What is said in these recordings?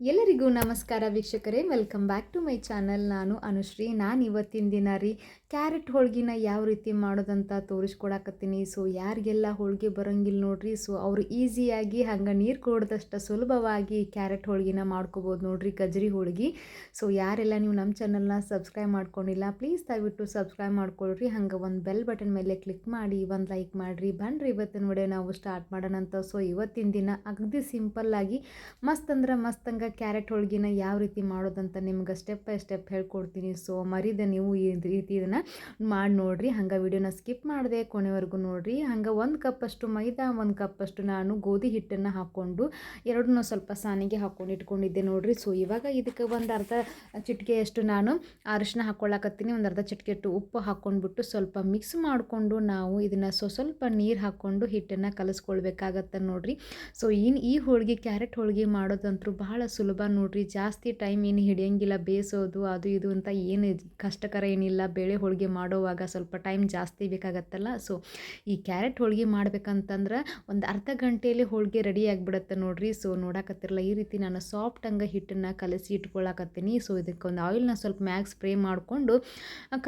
ಎಲ್ಲರಿಗೂ ನಮಸ್ಕಾರ ವೀಕ್ಷಕರೇ welcome back to my channel ನಾನು ಅನುಶ್ರೀ. ನಾನು ಇವತ್ತಿನ ದಿನ ರೀ ಕ್ಯಾರೆಟ್ ಹೋಳ್ಗಿನ ಯಾವ ರೀತಿ ಮಾಡೋದಂತ ತೋರಿಸ್ಕೊಡಕತ್ತೀನಿ. ಸೊ ಯಾರಿಗೆಲ್ಲ ಹೋಳಿಗೆ ಬರೋಂಗಿಲ್ಲ ನೋಡ್ರಿ ಸೊ ಅವರು ಈಸಿಯಾಗಿ ಹಂಗೆ ನೀರು ಕೊಡ್ದಷ್ಟು ಸುಲಭವಾಗಿ ಕ್ಯಾರೆಟ್ ಹೋಳ್ಗಿನ ಮಾಡ್ಕೋಬೋದು ನೋಡ್ರಿ, ಗಜ್ರಿ ಹೋಳ್ಗೆ. ಸೊ ಯಾರೆಲ್ಲ ನೀವು ನಮ್ಮ ಚಾನಲ್ನ ಸಬ್ಸ್ಕ್ರೈಬ್ ಮಾಡ್ಕೊಂಡಿಲ್ಲ ಪ್ಲೀಸ್ ದಯವಿಟ್ಟು ಸಬ್ಸ್ಕ್ರೈಬ್ ಮಾಡ್ಕೊಳ್ರಿ. ಹಂಗೆ ಒಂದು ಬೆಲ್ ಬಟನ್ ಮೇಲೆ ಕ್ಲಿಕ್ ಮಾಡಿ, ಒಂದು ಲೈಕ್ ಮಾಡಿರಿ. ಬನ್ನಿರಿ ಇವತ್ತಿನ ವಿಡಿಯೋ ನಾವು ಸ್ಟಾರ್ಟ್ ಮಾಡೋಣಂತ. ಸೊ ಇವತ್ತಿನ ದಿನ ಅಗದಿ ಸಿಂಪಲ್ಲಾಗಿ ಮಸ್ತ್ ಅಂದ್ರೆ ಮಸ್ತ್ ಹಂಗೆ ಕ್ಯಾರೆಟ್ ಹೋಳ್ಗಿನ ಯಾವ ರೀತಿ ಮಾಡೋದಂತ ನಿಮ್ಗೆ ಸ್ಟೆಪ್ ಬೈ ಸ್ಟೆಪ್ ಹೇಳ್ಕೊಡ್ತೀನಿ. ಸೊ ಮರಿದೆ ನೀವು ಈ ರೀತಿ ಇದನ್ನು ಮಾಡಿ ನೋಡಿರಿ. ಹಂಗೆ ವಿಡಿಯೋನ ಸ್ಕಿಪ್ ಮಾಡಿದೆ ಕೊನೆವರೆಗೂ ನೋಡಿರಿ. ಹಂಗೆ ಒಂದು ಕಪ್ಪಷ್ಟು ಮೈದಾ, ಒಂದು ಕಪ್ಪಷ್ಟು ನಾನು ಗೋಧಿ ಹಿಟ್ಟನ್ನು ಹಾಕ್ಕೊಂಡು ಎರಡನ್ನೂ ಸ್ವಲ್ಪ ಸಾನಿಗೆ ಹಾಕ್ಕೊಂಡು ಇಟ್ಕೊಂಡಿದ್ದೆ ನೋಡಿರಿ. ಸೊ ಇವಾಗ ಇದಕ್ಕೆ ಒಂದು ಅರ್ಧ ಚಿಟಿಕೆಯಷ್ಟು ನಾನು ಅರಿಶಿನ ಹಾಕ್ಕೊಳ್ಳಾಕತ್ತೀನಿ ಒಂದು ಅರ್ಧ ಚಿಟಿಕೆಟ್ಟು ಉಪ್ಪು ಹಾಕ್ಕೊಂಡ್ಬಿಟ್ಟು ಸ್ವಲ್ಪ ಮಿಕ್ಸ್ ಮಾಡಿಕೊಂಡು ನಾವು ಇದನ್ನು ಸೊ ಸ್ವಲ್ಪ ನೀರು ಹಾಕ್ಕೊಂಡು ಹಿಟ್ಟನ್ನು ಕಲಸ್ಕೊಳ್ಬೇಕಾಗತ್ತೆ ನೋಡಿರಿ. ಸೊ ಇನ್ನು ಈ ಹೋಳಿಗೆ, ಕ್ಯಾರೆಟ್ ಹೋಳಿಗೆ ಮಾಡೋದಂತೂ ಬಹಳ ಸುಲಭ ನೋಡ್ರಿ. ಜಾಸ್ತಿ ಟೈಮ್ ಏನು ಹಿಡಿಯಂಗಿಲ್ಲ ಬೇಯಿಸೋದು ಅದು ಇದು ಅಂತ ಏನು ಕಷ್ಟಕರ ಏನಿಲ್ಲ. ಬೇಳೆ ಹೋಳಿಗೆ ಮಾಡೋವಾಗ ಸ್ವಲ್ಪ ಟೈಮ್ ಜಾಸ್ತಿ ಬೇಕಾಗತ್ತಲ್ಲ. ಸೊ ಈ ಕ್ಯಾರೆಟ್ ಹೋಳಿಗೆ ಮಾಡ್ಬೇಕಂತಂದ್ರೆ ಒಂದು ಅರ್ಧ ಗಂಟೆಯಲ್ಲಿ ಹೋಳಿಗೆ ರೆಡಿ ಆಗಿಬಿಡುತ್ತೆ ನೋಡಿರಿ. ಸೊ ನೋಡಕತ್ತಿರಲ್ಲ, ಈ ರೀತಿ ನಾನು ಸಾಫ್ಟ್ ಹಂಗೆ ಹಿಟ್ಟನ್ನು ಕಲಸಿ ಇಟ್ಕೊಳಕತ್ತೀನಿ. ಸೊ ಇದಕ್ಕೆ ಒಂದು ಆಯಿಲ್ನ ಸ್ವಲ್ಪ ಮ್ಯಾಗ್ ಸ್ಪ್ರೇ ಮಾಡಿಕೊಂಡು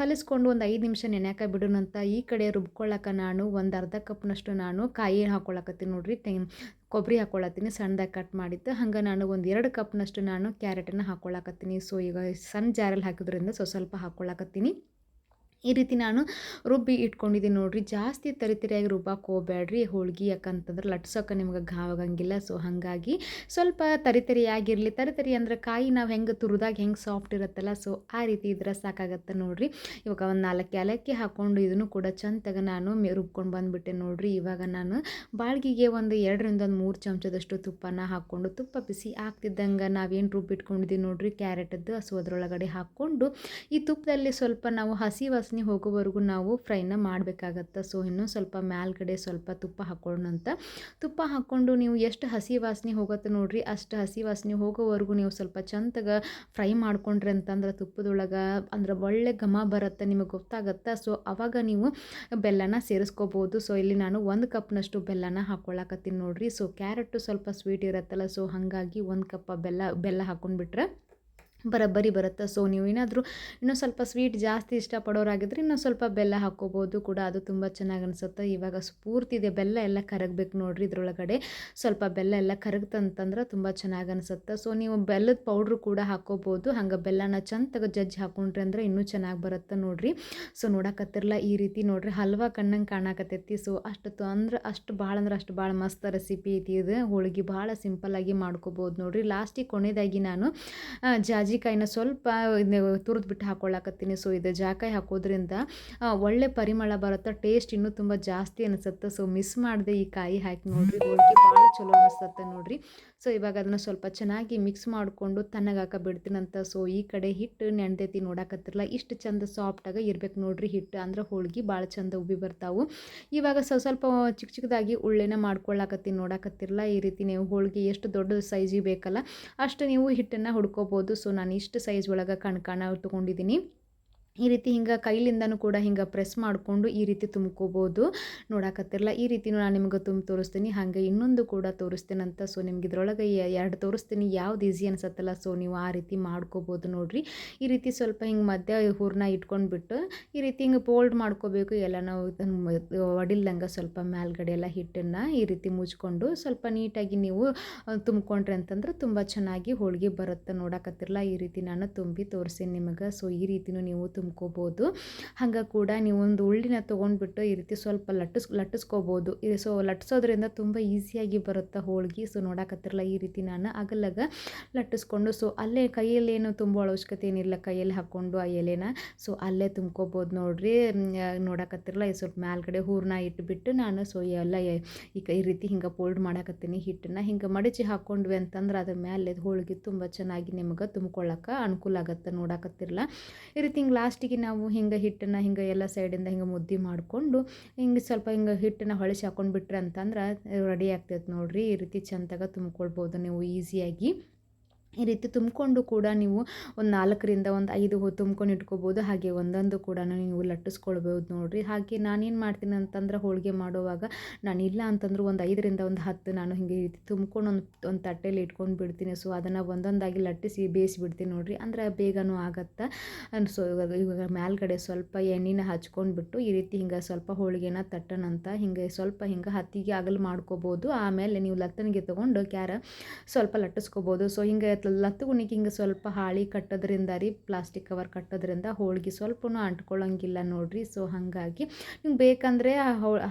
ಕಲಿಸ್ಕೊಂಡು ಒಂದು ಐದು ನಿಮಿಷ ನೆನೆಯಾಕ ಬಿಡೋಣಂತ ಈ ಕಡೆ ರುಬ್ಕೊಳ್ಳೋಕೆ ನಾನು ಒಂದು ಅರ್ಧ ಕಪ್ನಷ್ಟು ನಾನು ಕಾಯಿ ಹಾಕ್ಕೊಳಕತ್ತೀನಿ ನೋಡ್ರಿ. ಕೊಬ್ಬರಿ ಹಾಕ್ಕೊಳತ್ತೀನಿ ಸಣ್ಣದಾಗಿ ಕಟ್ ಮಾಡಿದ್ದು. ಹಂಗೆ ನಾನು ಒಂದು ಎರಡು ಕಪ್ನಷ್ಟು ನಾನು ಕ್ಯಾರೆಟನ್ನು ಹಾಕ್ಕೊಳಕತ್ತೀನಿ ಸೊ ಈಗ ಸಣ್ಣ ಜಾರಲ್ಲಿ ಹಾಕಿದ್ರಿಂದ ಸ್ವಲ್ಪ ಹಾಕ್ಕೊಳಕತ್ತೀನಿ ಈ ರೀತಿ ನಾನು ರುಬ್ಬಿ ಇಟ್ಕೊಂಡಿದ್ದೀನಿ. ನೋಡಿರಿ, ಜಾಸ್ತಿ ತರಿತರಿಯಾಗಿ ರುಬ್ಬಕ್ಕೆ ಹೋಗ್ಬೇಡ್ರಿ ಹೋಳ್ಗೆ ಯಾಕಂತಂದ್ರೆ ಲಟ್ಸೋಕೆ ನಿಮ್ಗೆ ಘಾವಾಗಂಗಿಲ್ಲ ಸೊ ಹಾಗಾಗಿ ಸ್ವಲ್ಪ ತರಿತರಿಯಾಗಿರಲಿ. ತರಿತರಿ ಅಂದ್ರೆ ಕಾಯಿ ನಾವು ಹೆಂಗೆ ತುರಿದಾಗ ಹೆಂಗೆ ಸಾಫ್ಟ್ ಇರುತ್ತಲ್ಲ ಸೊ ಆ ರೀತಿ ಇದ್ರೆ ಸಾಕಾಗತ್ತೆ ನೋಡಿರಿ. ಇವಾಗ ಒಂದು ನಾಲ್ಕು ಏಲಕ್ಕಿ ಹಾಕ್ಕೊಂಡು ಇದನ್ನು ಕೂಡ ಚಂದಾಗ ನಾನು ರುಬ್ಕೊಂಡು ಬಂದುಬಿಟ್ಟೆ ನೋಡಿರಿ. ಇವಾಗ ನಾನು ಬಾಳ್ಗಿಗೆ ಒಂದು ಎರಡರಿಂದ ಒಂದು ಮೂರು ಚಮಚದಷ್ಟು ತುಪ್ಪನ ಹಾಕ್ಕೊಂಡು ತುಪ್ಪ ಬಿಸಿ ಆಗ್ತಿದ್ದಂಗೆ ನಾವೇನು ರುಬ್ಬಿಟ್ಕೊಂಡಿದ್ದೀವಿ ನೋಡಿರಿ, ಕ್ಯಾರೆಟದ್ದು ಹಸು ಅದರೊಳಗಡೆ ಹಾಕ್ಕೊಂಡು ಈ ತುಪ್ಪದಲ್ಲಿ ಸ್ವಲ್ಪ ನಾವು ಹಸಿ ವಾಸನೆ ಹೋಗೋವರೆಗೂ ನಾವು ಫ್ರೈನ ಮಾಡಬೇಕಾಗತ್ತೆ. ಸೊ, ಇನ್ನೂ ಸ್ವಲ್ಪ ಮ್ಯಾಲ್ಗಡೆ ಸ್ವಲ್ಪ ತುಪ್ಪ ಹಾಕ್ಕೊಳ್ಳೋಣಂತ ತುಪ್ಪ ಹಾಕ್ಕೊಂಡು ನೀವು ಎಷ್ಟು ಹಸಿ ವಾಸನೆ ಹೋಗುತ್ತೆ ನೋಡಿರಿ. ಅಷ್ಟು ಹಸಿ ವಾಸನೆ ಹೋಗೋವರೆಗೂ ನೀವು ಸ್ವಲ್ಪ ಚಂದಾಗ ಫ್ರೈ ಮಾಡ್ಕೊಂಡ್ರಿ ಅಂತಂದ್ರೆ ತುಪ್ಪದೊಳಗೆ ಅಂದ್ರೆ ಒಳ್ಳೆ ಘಮ ಬರುತ್ತೆ ನಿಮಗೆ ಗೊತ್ತಾಗತ್ತೆ? ಸೊ, ಅವಾಗ ನೀವು ಬೆಲ್ಲನ ಸೇರಿಸ್ಕೋಬೋದು. ಸೊ, ಇಲ್ಲಿ ನಾನು ಒಂದು ಕಪ್ನಷ್ಟು ಬೆಲ್ಲನ ಹಾಕ್ಕೊಳ್ಳಾಕತ್ತೀನಿ ನೋಡಿರಿ. ಸೊ ಕ್ಯಾರೆಟು ಸ್ವಲ್ಪ ಸ್ವೀಟ್ ಇರುತ್ತಲ್ಲ, ಸೊ, ಹಾಗಾಗಿ ಒಂದು ಕಪ್ ಬೆಲ್ಲ ಬೆಲ್ಲ ಹಾಕ್ಕೊಂಡ್ಬಿಟ್ರೆ ಬರೋಬ್ಬರಿ ಬರುತ್ತೆ? ಸೊ ನೀವು ಏನಾದರೂ ಇನ್ನೂ ಸ್ವಲ್ಪ ಸ್ವೀಟ್ ಜಾಸ್ತಿ ಇಷ್ಟಪಡೋರಾಗಿದ್ದರೆ ಇನ್ನೂ ಸ್ವಲ್ಪ ಬೆಲ್ಲ ಹಾಕ್ಕೋಬೋದು ಕೂಡ. ಅದು ತುಂಬ ಚೆನ್ನಾಗಿ ಅನಿಸುತ್ತೆ. ಇವಾಗ ಸ್ಫೂರ್ತಿ ಇದೆ. ಬೆಲ್ಲ ಎಲ್ಲ ಕರಗಬೇಕು ನೋಡಿರಿ ಇದ್ರೊಳಗಡೆ. ಸ್ವಲ್ಪ ಬೆಲ್ಲ ಎಲ್ಲ ಕರಗ್ತಂತಂದ್ರೆ ತುಂಬ ಚೆನ್ನಾಗಿ ಅನಿಸುತ್ತೆ. ಸೊ ನೀವು ಬೆಲ್ಲದ ಪೌಡ್ರು ಕೂಡ ಹಾಕ್ಕೋಬೋದು. ಹಂಗೆ ಬೆಲ್ಲನ ಚಂದಾಗ ಜಜ್ಜಿ ಹಾಕೊಂಡ್ರಿ ಅಂದ್ರೆ ಇನ್ನೂ ಚೆನ್ನಾಗಿ ಬರುತ್ತೆ ನೋಡಿರಿ. ಸೊ ನೋಡಕತ್ತಿರಲ್ಲ ಈ ರೀತಿ ನೋಡ್ರಿ. ಹಲ್ವಾ ಕಣ್ಣಂಗೆ ಕಾಣಕತ್ತೈತಿ. ಸೊ ಅಷ್ಟು ಅಂದ್ರೆ ಅಷ್ಟು ಭಾಳ ಅಂದ್ರೆ ಅಷ್ಟು ಭಾಳ ಮಸ್ತ್ ರೆಸಿಪಿ ಐತಿ ಇದು. ಹೋಳಿಗೆ ಭಾಳ ಸಿಂಪಲ್ಲಾಗಿ ಮಾಡ್ಕೋಬೋದು ನೋಡಿರಿ. ಲಾಸ್ಟಿಗೆ ಕೊನೆಯದಾಗಿ ನಾನು ಜಾಜಿ ಜಾಜಿಕಾಯಿನ ಸ್ವಲ್ಪ ತುರಿದು ಬಿಟ್ಟು ಹಾಕೊಳ್ಳಾಕತ್ತೀನಿ. ಸೊ ಇದು ಜಾಕಾಯಿ ಹಾಕೋದ್ರಿಂದ ಒಳ್ಳೆ ಪರಿಮಳ ಬರುತ್ತೆ ಟೇಸ್ಟ್ ಇನ್ನೂ ತುಂಬ ಜಾಸ್ತಿ ಅನಿಸುತ್ತೆ. ಸೊ ಮಿಸ್ ಮಾಡಿದೆ ಈ ಕಾಯಿ ಹಾಕಿ ನೋಡಿರಿ. ಹೋಳಿಗೆ ಭಾಳ ಚಲೋ ಅನಿಸುತ್ತೆ ನೋಡಿರಿ. ಸೊ ಇವಾಗ ಅದನ್ನು ಸ್ವಲ್ಪ ಚೆನ್ನಾಗಿ ಮಿಕ್ಸ್ ಮಾಡಿಕೊಂಡು ತಣ್ಣಗಾಕ ಬಿಡ್ತೀನಂತ ಸೊ ಈ ಕಡೆ ಹಿಟ್ಟು ನೆಂಡೈತಿ ನೋಡಾಕತ್ತಿರಲ್ಲ ಇಷ್ಟು ಚಂದ ಸಾಫ್ಟಾಗ ಇರ್ಬೇಕು ನೋಡಿರಿ ಹಿಟ್ಟು. ಅಂದ್ರೆ ಹೋಳಿಗೆ ಭಾಳ ಚಂದ ಉಬ್ಬಿ ಬರ್ತಾವೆ. ಇವಾಗ ಸ್ವಲ್ಪ ಸ್ವಲ್ಪ ಚಿಕ್ಕ ಚಿಕ್ಕದಾಗಿ ಉಳ್ಳೆನ ಮಾಡ್ಕೊಳ್ಳಾಕತ್ತೀನಿ ನೋಡಾಕತ್ತಿರಲ್ಲ ಈ ರೀತಿ ನೀವು ಹೋಳಿಗೆ ಎಷ್ಟು ದೊಡ್ಡ ಸೈಜಿಗೆ ಬೇಕಲ್ಲ, ಅಷ್ಟು ನೀವು ಹಿಟ್ಟನ್ನು ಹುಡ್ಕೋಬೋದು. ಸೊ ನಾನು ಇಷ್ಟು ಸೈಜ್ ಒಳಗೆ ಕಣ್ಕಾಣ ತೊಗೊಂಡಿದ್ದೀನಿ. ಈ ರೀತಿ ಹಿಂಗೆ ಕೈಲಿಂದನೂ ಕೂಡ ಹಿಂಗೆ ಪ್ರೆಸ್ ಮಾಡಿಕೊಂಡು ಈ ರೀತಿ ತುಂಬ್ಕೋಬೋದು. ನೋಡಾಕತ್ತಿರಲ್ಲ ಈ ರೀತಿನೂ ನಾನು ನಿಮ್ಗೆ ತುಂಬಿ ತೋರಿಸ್ತೀನಿ. ಹಾಗೆ ಇನ್ನೊಂದು ಕೂಡ ತೋರಿಸ್ತೀನಂತ ಸೊ ನಿಮ್ಗೆ ಇದ್ರೊಳಗೆ ಎರಡು ತೋರಿಸ್ತೀನಿ. ಯಾವ್ದು ಈಸಿ ಅನ್ಸತ್ತಲ್ಲ, ಸೊ ನೀವು ಆ ರೀತಿ ಮಾಡ್ಕೋಬೋದು ನೋಡಿರಿ. ಈ ರೀತಿ ಸ್ವಲ್ಪ ಹಿಂಗೆ ಮಧ್ಯ ಹೂರ್ನ ಇಟ್ಕೊಂಡ್ಬಿಟ್ಟು ಈ ರೀತಿ ಹಿಂಗೆ ಫೋಲ್ಡ್ ಮಾಡ್ಕೋಬೇಕು. ಎಲ್ಲ ನಾವು ಒಡಿಲ್ದಂಗೆ ಸ್ವಲ್ಪ ಮೇಲ್ಗಡೆ ಎಲ್ಲ ಹಿಟ್ಟನ್ನು ಈ ರೀತಿ ಮುಚ್ಕೊಂಡು ಸ್ವಲ್ಪ ನೀಟಾಗಿ ನೀವು ತುಂಬ್ಕೊಂಡ್ರಿ ಅಂತಂದ್ರೆ ತುಂಬ ಚೆನ್ನಾಗಿ ಹೋಳಿಗೆ ಬರುತ್ತೆ ನೋಡಕತ್ತಿರಲ್ಲ ಈ ರೀತಿ ನಾನು ತುಂಬಿ ತೋರಿಸ್ತೀನಿ ನಿಮಗೆ. ಸೊ ಈ ರೀತಿನೂ ನೀವು ತುಂಬ್ಕೋಬೋದು. ಹಂಗೆ ಕೂಡ ನೀವು ಒಂದು ಉಳ್ಳಿನ ತೊಗೊಂಡ್ಬಿಟ್ಟು ಈ ರೀತಿ ಸ್ವಲ್ಪ ಲಟ್ಟಿಸ್, ಲಟ್ಟಿಸ್ಕೋಬೋದು. ಸೊ ಲಟ್ಟಿಸೋದ್ರಿಂದ ತುಂಬ ಈಸಿಯಾಗಿ ಬರುತ್ತೆ ಹೋಳಿಗೆ? ಸೊ ನೋಡಕತ್ತಿರಲ್ಲ ಈ ರೀತಿ ನಾನು ಅಗಲಗ ಲಟ್ಟಿಸ್ಕೊಂಡು, ಸೊ ಅಲ್ಲೇ ಕೈಯಲ್ಲಿ ಏನು ತುಂಬ ಅವಶ್ಯಕತೆ ಏನಿಲ್ಲ. ಕೈಯಲ್ಲಿ ಹಾಕ್ಕೊಂಡು ಆ ಎಲೆನ ಸೊ ಅಲ್ಲೇ ತುಂಬ್ಕೋಬೋದು ನೋಡ್ರಿ. ನೋಡಕತ್ತಿರಲ್ಲ ಈ ಸ್ವಲ್ಪ ಮೇಲ್ಗಡೆ ಹೂರ್ನ ಇಟ್ಬಿಟ್ಟು ನಾನು ಸೊ ಎಲ್ಲ ಈಗ ಈ ರೀತಿ ಹಿಂಗೆ ಫೋಲ್ಡ್ ಮಾಡಕತ್ತೀನಿ ಹಿಟ್ಟನ್ನು. ಹಿಂಗೆ ಮಡಚಿ ಹಾಕ್ಕೊಂಡ್ವಿ ಅಂತಂದ್ರೆ ಅದ್ರ ಮೇಲೆ ಹೋಳಿಗೆ ತುಂಬ ಚೆನ್ನಾಗಿ ನಿಮ್ಗೆ ತುಂಬ್ಕೊಳ್ಳೋಕೆ ಅನುಕೂಲ ಆಗುತ್ತೆ ನೋಡಕತ್ತಿರಲ್ಲ. ಈ ರೀತಿ ಹಿಂಗೆ ಲಾಸ್ಟಿಗೆ ನಾವು ಹಿಂಗೆ ಹಿಟ್ಟನ್ನು ಹಿಂಗೆ ಎಲ್ಲ ಸೈಡಿಂದ ಹಿಂಗೆ ಮುದ್ದೆ ಮಾಡಿಕೊಂಡು ಹಿಂಗೆ ಸ್ವಲ್ಪ ಹಿಂಗೆ ಹಿಟ್ಟನ್ನು ಹೊಳಿಸಿ ಹಾಕೊಂಡು ಬಿಟ್ರೆ ಅಂತಂದ್ರೆ ರೆಡಿ ಆಗ್ತೈತೆ ನೋಡಿರಿ. ಈ ರೀತಿ ಚಂದಾಗ ತುಂಬ್ಕೊಳ್ಬೋದು ನೀವು ಈಸಿಯಾಗಿ. ಈ ರೀತಿ ತುಂಬಿಕೊಂಡು ಕೂಡ ನೀವು ಒಂದು ನಾಲ್ಕರಿಂದ ಒಂದು ಐದು ತುಂಬ್ಕೊಂಡು ಇಟ್ಕೋಬೋದು. ಹಾಗೆ ಒಂದೊಂದು ಕೂಡ ನೀವು ಲಟ್ಟಿಸ್ಕೊಳ್ಬೋದು ನೋಡಿರಿ. ಹಾಗೆ ನಾನೇನು ಮಾಡ್ತೀನಿ ಅಂತಂದ್ರೆ ಹೋಳಿಗೆ ಮಾಡುವಾಗ ನಾನು ಇಲ್ಲ ಅಂತಂದ್ರೆ ಒಂದು ಐದರಿಂದ ಒಂದು ಹತ್ತು ನಾನು ಹಿಂಗೆ ರೀತಿ ತುಂಬ್ಕೊಂಡು ಒಂದು ಒಂದು ತಟ್ಟೆಯಲ್ಲಿ ಇಟ್ಕೊಂಡು ಬಿಡ್ತೀನಿ. ಸೊ ಅದನ್ನು ಒಂದೊಂದಾಗಿ ಲಟ್ಟಿಸಿ ಬೇಯಿಸಿಬಿಡ್ತೀನಿ ನೋಡಿರಿ. ಅಂದರೆ ಬೇಗನೂ ಆಗತ್ತೆ? ಸೊ ಇವಾಗ ಮೇಲ್ಗಡೆ ಸ್ವಲ್ಪ ಎಣ್ಣೆನ ಹಚ್ಕೊಂಡ್ಬಿಟ್ಟು ಈ ರೀತಿ ಹಿಂಗೆ ಸ್ವಲ್ಪ ಹೋಳಿಗೆನ ತಟ್ಟನಂತ ಹಿಂಗೆ ಸ್ವಲ್ಪ ಹಿಂಗೆ ಹತ್ತಿಗೆ ಅಗಲು ಮಾಡ್ಕೋಬೋದು. ಆಮೇಲೆ ನೀವು ಲತ್ತನಿಗೆ ತೊಗೊಂಡು ಕ್ಯಾರ ಸ್ವಲ್ಪ ಲಟ್ಟಿಸ್ಕೋಬೋದು. ಸೊ ಹಿಂಗೆ ಲತ್ತುಗುಣಿಗೆ ಹಿಂಗೆ ಸ್ವಲ್ಪ ಹಾಳಿ ಕಟ್ಟೋದ್ರಿಂದ ರೀ ಪ್ಲಾಸ್ಟಿಕ್ ಕವರ್ ಕಟ್ಟೋದ್ರಿಂದ ಹೋಳಿಗೆ ಸ್ವಲ್ಪನೂ ಅಂಟ್ಕೊಳ್ಳೋಂಗಿಲ್ಲ ನೋಡಿರಿ. ಸೊ ಹಾಗಾಗಿ ನಿಮ್ಗೆ ಬೇಕಂದರೆ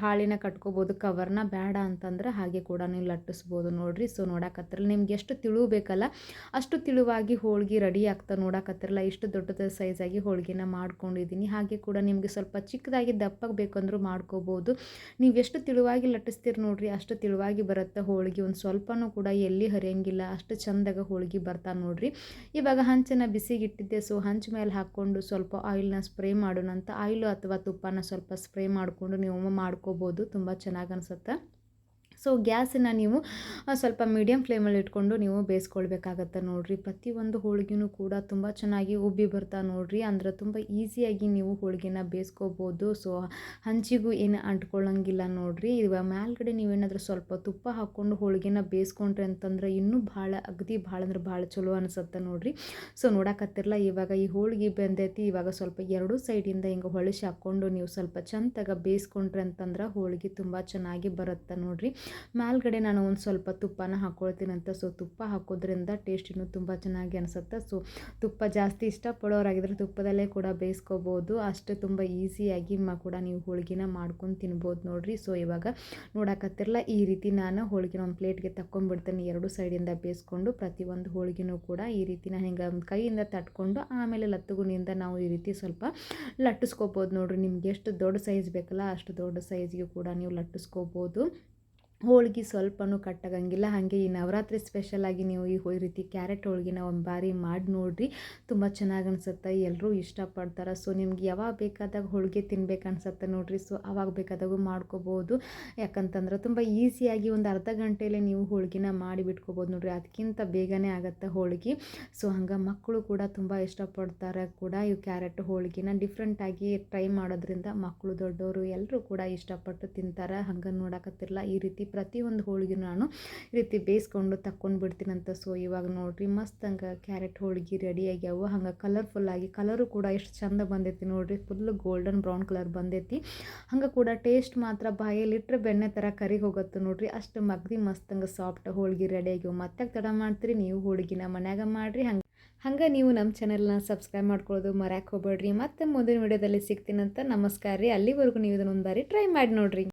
ಹಾಳಿನ ಕಟ್ಕೋಬೋದು ಕವರ್ನ ಬೇಡ ಅಂತಂದ್ರೆ ಹಾಗೆ ಕೂಡ ನೀವು ಲಟ್ಟಿಸ್ಬೋದು ನೋಡಿರಿ. ಸೊ ನೋಡಕತ್ತಿರಲ್ಲ ನಿಮ್ಗೆ ಎಷ್ಟು ತಿಳು ಬೇಕಲ್ಲ, ಅಷ್ಟು ತಿಳುವಾಗಿ ಹೋಳಿಗೆ ರೆಡಿ ಆಗ್ತಾ ನೋಡಕತ್ತಿರಲ್ಲ ಇಷ್ಟು ದೊಡ್ಡದ ಸೈಜಾಗಿ ಹೋಳಿಗೆನ ಮಾಡ್ಕೊಂಡಿದ್ದೀನಿ ಹಾಗೆ ಕೂಡ ನಿಮಗೆ ಸ್ವಲ್ಪ ಚಿಕ್ಕದಾಗಿ ದಪ್ಪಗೆ ಬೇಕಂದ್ರೂ ಮಾಡ್ಕೋಬೋದು. ನೀವು ಎಷ್ಟು ತಿಳುವಾಗಿ ಲಟ್ಟಿಸ್ತೀರಿ ನೋಡಿರಿ, ಅಷ್ಟು ತಿಳುವಾಗಿ ಬರುತ್ತೆ. ಹೋಳಿಗೆ ಒಂದು ಸ್ವಲ್ಪನೂ ಕೂಡ ಎಲ್ಲಿ ಹರಿಯಂಗಿಲ್ಲ, ಅಷ್ಟು ಚಂದಾಗ ಹೋಳಿಗೆ ಬರ್ತಾ ನೋಡ್ರಿ. ಇವಾಗ ಹಂಚನ್ನು ಬಿಸಿಗಿಟ್ಟಿದ್ದೆ ಸೊ ಹಂಚು ಮೇಲೆ ಹಾಕ್ಕೊಂಡು ಸ್ವಲ್ಪ ಆಯಿಲ್ನ ಸ್ಪ್ರೇ ಮಾಡೋಣ ಅಂತ ಆಯಿಲು ಅಥವಾ ತುಪ್ಪನ ಸ್ವಲ್ಪ ಸ್ಪ್ರೇ ಮಾಡಿಕೊಂಡು ನೀವು ಮಾಡ್ಕೋಬೋದು, ತುಂಬ ಚೆನ್ನಾಗಿ ಅನಿಸುತ್ತೆ. ಸೊ ಗ್ಯಾಸನ್ನು ನೀವು ಸ್ವಲ್ಪ ಮೀಡಿಯಮ್ ಫ್ಲೇಮಲ್ಲಿ ಇಟ್ಕೊಂಡು ನೀವು ಬೇಯಿಸ್ಕೊಳ್ಬೇಕಾಗತ್ತೆ ನೋಡಿರಿ. ಪ್ರತಿಯೊಂದು ಹೋಳಿಗೆನೂ ಕೂಡ ತುಂಬ ಚೆನ್ನಾಗಿ ಉಬ್ಬಿ ಬರ್ತಾ ನೋಡಿರಿ. ಅಂದ್ರೆ ತುಂಬ ಈಸಿಯಾಗಿ ನೀವು ಹೋಳಿಗೆನ ಬೇಯಿಸ್ಕೋಬೋದು. ಸೊ, ಹಂಚಿಗೂ ಏನು ಅಂಟ್ಕೊಳ್ಳೋಂಗಿಲ್ಲ ನೋಡಿರಿ. ಇವಾಗ ಮೇಲ್ಗಡೆ ನೀವೇನಾದರೂ ಸ್ವಲ್ಪ ತುಪ್ಪ ಹಾಕ್ಕೊಂಡು ಹೋಳಿಗೆನ ಬೇಯಿಸ್ಕೊಂಡ್ರೆ ಅಂತಂದ್ರೆ ಇನ್ನೂ ಭಾಳ ಅಗದಿ ಭಾಳ ಅಂದ್ರೆ ಭಾಳ ಚಲೋ ಅನಿಸುತ್ತೆ ನೋಡಿರಿ. ಸೊ ನೋಡಕತ್ತಿರಲ್ಲ ಇವಾಗ ಈ ಹೋಳಿಗೆ ಬೆಂದೈತಿ. ಇವಾಗ ಸ್ವಲ್ಪ ಎರಡೂ ಸೈಡಿಂದ ಹಿಂಗೆ ಹೊಳಿಸಿ ಹಾಕ್ಕೊಂಡು ನೀವು ಸ್ವಲ್ಪ ಚಂದಾಗ ಬೇಯಿಸ್ಕೊಂಡ್ರೆ ಅಂತಂದ್ರೆ ಹೋಳಿಗೆ ತುಂಬ ಚೆನ್ನಾಗಿ ಬರುತ್ತೆ ನೋಡಿರಿ. ಮೇಲ್ಗಡೆ ನಾನು ಒಂದು ಸ್ವಲ್ಪ ತುಪ್ಪನ ಹಾಕ್ಕೊಳ್ತೀನಂತ ಸೊ ತುಪ್ಪ ಹಾಕೋದ್ರಿಂದ ಟೇಸ್ಟ್ ಇನ್ನೂ ತುಂಬ ಚೆನ್ನಾಗಿ ಅನಿಸುತ್ತೆ. ಸೊ ತುಪ್ಪ ಜಾಸ್ತಿ ಇಷ್ಟಪಡೋರಾಗಿದ್ದರೆ ತುಪ್ಪದಲ್ಲೇ ಕೂಡ ಬೇಯಿಸ್ಕೋಬೋದು. ಅಷ್ಟು ತುಂಬ ಈಸಿಯಾಗಿ ಮ ಕೂಡ ನೀವು ಹೋಳಿಗೆನ ಮಾಡ್ಕೊಂಡು ತಿನ್ಬೋದು ನೋಡಿರಿ. ಸೊ ಇವಾಗ ನೋಡಕತ್ತಿರಲ್ಲ, ಈ ರೀತಿ ನಾನು ಹೋಳಿಗೆನ ಒಂದು ಪ್ಲೇಟ್ಗೆ ತಕ್ಕೊಂಡ್ಬಿಡ್ತೀನಿ ಎರಡು ಸೈಡಿಂದ ಬೇಯಿಸ್ಕೊಂಡು ಪ್ರತಿಯೊಂದು ಹೋಳಿಗೆನೂ ಕೂಡ ಈ ರೀತಿ ನಾನು ಹಿಂಗೆ ಕೈಯಿಂದ ತಟ್ಕೊಂಡು ಆಮೇಲೆ ಲತ್ತುಗುಣಿಯಿಂದ ನಾವು ಈ ರೀತಿ ಸ್ವಲ್ಪ ಲಟ್ಟಿಸ್ಕೋಬೋದು ನೋಡಿರಿ. ನಿಮ್ಗೆ ಎಷ್ಟು ದೊಡ್ಡ ಸೈಜ್ ಬೇಕಲ್ಲ ಅಷ್ಟು ದೊಡ್ಡ ಸೈಜ್ಗೆ ಕೂಡ ನೀವು ಲಟ್ಟಿಸ್ಕೋಬೋದು. ಹೋಳ್ಗೆ ಸ್ವಲ್ಪನೂ ಕಟ್ಟಾಗಂಗಿಲ್ಲ. ಹಾಗೆ ಈ ನವರಾತ್ರಿ ಸ್ಪೆಷಲಾಗಿ ನೀವು ಈ ರೀತಿ ಕ್ಯಾರೆಟ್ ಹೋಳಿಗೆನ ಒಂದು ಬಾರಿ ಮಾಡಿ ನೋಡಿರಿ. ತುಂಬ ಚೆನ್ನಾಗಿ ಅನಿಸುತ್ತೆ. ಎಲ್ಲರೂ ಇಷ್ಟಪಡ್ತಾರೆ. ಸೊ ನಿಮ್ಗೆ ಯಾವಾಗ ಬೇಕಾದಾಗ ಹೋಳಿಗೆ ತಿನ್ಬೇಕು ಅನ್ಸುತ್ತೆ ನೋಡಿರಿ. ಸೊ ಅವಾಗ ಬೇಕಾದಾಗೂ ಮಾಡ್ಕೋಬೋದು. ಯಾಕಂತಂದ್ರೆ ತುಂಬ ಈಸಿಯಾಗಿ ಒಂದು ಅರ್ಧ ಗಂಟೆಯಲ್ಲಿ ನೀವು ಹೋಳಿಗೆನ ಮಾಡಿ ಬಿಟ್ಕೋಬೋದು ನೋಡಿರಿ. ಅದಕ್ಕಿಂತ ಬೇಗನೆ ಆಗುತ್ತೆ ಹೋಳಿಗೆ. ಸೊ ಹಂಗೆ ಮಕ್ಕಳು ಕೂಡ ತುಂಬ ಇಷ್ಟಪಡ್ತಾರೆ ಕೂಡ ಈ ಕ್ಯಾರೆಟ್ ಹೋಳಿಗೆನ. ಡಿಫ್ರೆಂಟಾಗಿ ಟ್ರೈ ಮಾಡೋದ್ರಿಂದ ಮಕ್ಕಳು ದೊಡ್ಡವರು ಎಲ್ಲರೂ ಕೂಡ ಇಷ್ಟಪಟ್ಟು ತಿಂತಾರೆ. ಹಂಗೆ ನೋಡಕತ್ತಿರಲ್ಲ ಈ ರೀತಿ ಪ್ರತಿಯೊಂದು ಹೋಳಿಗೆ ನಾನು ಈ ರೀತಿ ಬೇಯಿಸ್ಕೊಂಡು ತಕ್ಕೊಂಡು ಬಿಡ್ತೀನಂತ ಸೊ ಇವಾಗ ನೋಡಿರಿ ಮಸ್ತ್ ಹಂಗೆ ಕ್ಯಾರೆಟ್ ಹೋಳಿಗೆ ರೆಡಿ ಆಗ್ಯಾವ. ಹಂಗೆ ಕಲರ್ಫುಲ್ಲಾಗಿ ಕಲರು ಕೂಡ ಎಷ್ಟು ಚಂದ ಬಂದೈತಿ ನೋಡಿರಿ. ಫುಲ್ ಗೋಲ್ಡನ್ ಬ್ರೌನ್ ಕಲರ್ ಬಂದೈತಿ. ಹಂಗೆ ಕೂಡ ಟೇಸ್ಟ್ ಮಾತ್ರ ಬಾಯಲ್ಲಿಟ್ಟರೆ ಬೆಣ್ಣೆ ಥರ ಕರಿ ಹೋಗುತ್ತೆ ನೋಡಿರಿ. ಅಷ್ಟು ಮಗ್ದಿ ಮಸ್ತ್ ಹಂಗೆ ಸಾಫ್ಟ್ ಹೋಳಿಗೆ ರೆಡಿ ಆಗ್ಯಾವ. ಮತ್ತೆ ತಡ ಮಾಡ್ತೀರಿ, ನೀವು ಹೋಳಿಗೆನ ಮನ್ಯಾಗ ಮಾಡಿರಿ. ಹಂಗೆ ಹಂಗೆ ನೀವು ನಮ್ಮ ಚಾನೆಲ್ನ ಸಬ್ಸ್ಕ್ರೈಬ್ ಮಾಡ್ಕೊಳ್ಳೋದು ಮರ್ಯಾಕೆ ಹೋಗ್ಬೇಡ್ರಿ. ಮತ್ತೆ ಮುಂದಿನ ವಿಡಿಯೋದಲ್ಲಿ ಸಿಗ್ತೀನಂತ ನಮಸ್ಕಾರ ರೀ. ಅಲ್ಲಿವರೆಗೂ ನೀವು ಇದನ್ನೊಂದು ಬಾರಿ ಟ್ರೈ ಮಾಡಿ ನೋಡಿರಿ.